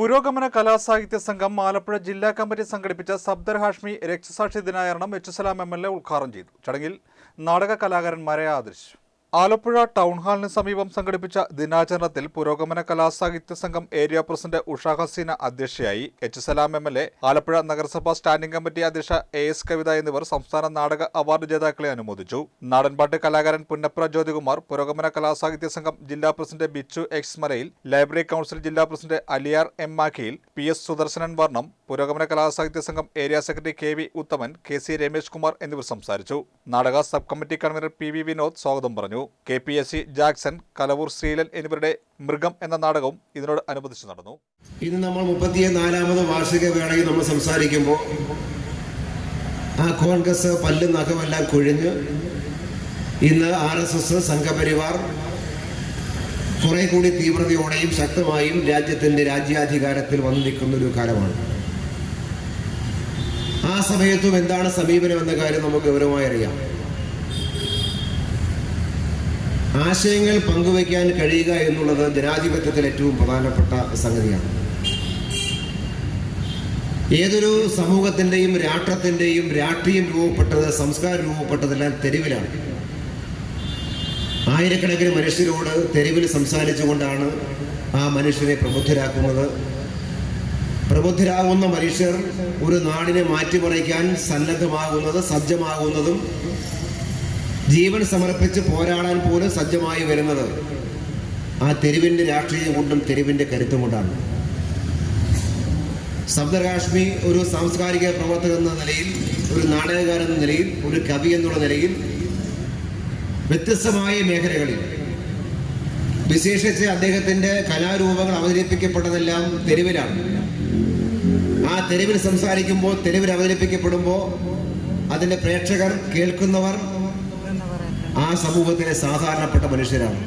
പുരോഗമന കലാസാഹിത്യ സംഘം ആലപ്പുഴ ജില്ലാ കമ്മിറ്റി സംഘടിപ്പിച്ച സബ്ദർ ഹാഷ്മി രക്തസാക്ഷി ദിനാചരണം H Salam M L A ഉദ്ഘാടനം ചെയ്തു. ചടങ്ങിൽ നാടക കലാകാരന്മാരെ ആദരിച്ചു. ആലപ്പുഴ ടൗൺ ഹാളിന് സമീപം സംഘടിപ്പിച്ച ദിനാചരണത്തിൽ പുരോഗമന കലാസാഹിത്യ സംഘം ഏരിയ പ്രസിഡന്റ് ഉഷ ഹസീന അധ്യക്ഷയായി H Salam M L A Alappuzha നഗരസഭാ സ്റ്റാൻഡിംഗ് കമ്മിറ്റി അധ്യക്ഷ എ എസ് കവിത എന്നിവർ സംസ്ഥാന നാടക അവാർഡ് ജേതാക്കളെ അനുമോദിച്ചു. നാടൻപാട്ട് കലാകാരൻ പുന്നപ്ര ജ്യോതികുമാർ പുരോഗമന കലാസാഹിത്യ സംഘം ജില്ലാ president Bichu X Malayil library council ജില്ലാ president Aliyar M Makhiyil P S Sudarsanan വർണം Purogamana Kalasahitya Sangham area secretary K V Uthaman K C Ramesh Kumar എന്നിവർ സംസാരിച്ചു. നാടക sub committee convener P V Vinod സ്വാഗതം പറഞ്ഞു. K P S C Jackson Kalavoor Sreelan എന്നിവരുടെ മൃഗം എന്ന നാടകവും ഇതിനോട് അനുബന്ധിച്ച് നടന്നു. ഇന്ന് നമ്മൾ മുപ്പത്തി നാലാമത് വാർഷിക വേളയിൽ നമ്മൾ സംസാരിക്കുമ്പോൾ ആ കോൺഗ്രസ് പല്ലും നഖമെല്ലാം കൊഴിഞ്ഞ് ഇന്ന് ആർ എസ് എസ് സംഘപരിവാർ കുറെ കൂടി തീവ്രതയോടെയും ശക്തമായും രാജ്യത്തിന്റെ രാജ്യാധികാരത്തിൽ വന്നു നിൽക്കുന്ന ഒരു കാലമാണ്. ആ സമയത്തും എന്താണ് സമീപനം എന്ന കാര്യം നമുക്ക് ഗൗരവമായി അറിയാം. ആശയങ്ങൾ പങ്കുവയ്ക്കാൻ കഴിയുക എന്നുള്ളത് ജനാധിപത്യത്തിൽ ഏറ്റവും പ്രധാനപ്പെട്ട സംഗതിയാണ്. ഏതൊരു സമൂഹത്തിന്റെയും രാഷ്ട്രത്തിന്റെയും രാഷ്ട്രീയം രൂപപ്പെട്ടത് സംസ്കാരം രൂപപ്പെട്ടതെല്ലാം തെരുവിലാണ്. ആയിരക്കണക്കിന് മനുഷ്യരോട് തെരുവിൽ സംസാരിച്ചുകൊണ്ടാണ് ആ മനുഷ്യരെ പ്രബുദ്ധരാക്കുന്നത്. പ്രബുദ്ധരാകുന്ന മനുഷ്യർ ഒരു നാടിനെ മാറ്റിമറിക്കാൻ സന്നദ്ധമാകുന്നത് സജ്ജമാകുന്നതും ജീവൻ സമർപ്പിച്ച് പോരാടാൻ പോലും സജ്ജമായി വരുന്നത് ആ തെരുവിന്റെ രാഷ്ട്രീയം കൊണ്ടും തെരുവിന്റെ കരുത്തും കൊണ്ടാണ്. സഫ്ദർ കാശ്മി ഒരു സാംസ്കാരിക പ്രവർത്തകൻ എന്ന നിലയിൽ ഒരു നാടകകാരൻ എന്ന നിലയിൽ ഒരു കവി എന്നുള്ള നിലയിൽ വ്യത്യസ്തമായ മേഖലകളിൽ വിശേഷിച്ച് അദ്ദേഹത്തിന്റെ കലാരൂപങ്ങൾ അവതരിപ്പിക്കപ്പെട്ടതെല്ലാം തെരുവിലാണ്. ആ തെരുവിൽ സംസാരിക്കുമ്പോൾ തെരുവിൽ അവതരിപ്പിക്കപ്പെടുമ്പോൾ അതിന്റെ പ്രേക്ഷകർ കേൾക്കുന്നവർ ആ സമൂഹത്തിലെ സാധാരണപ്പെട്ട മനുഷ്യരാണ്.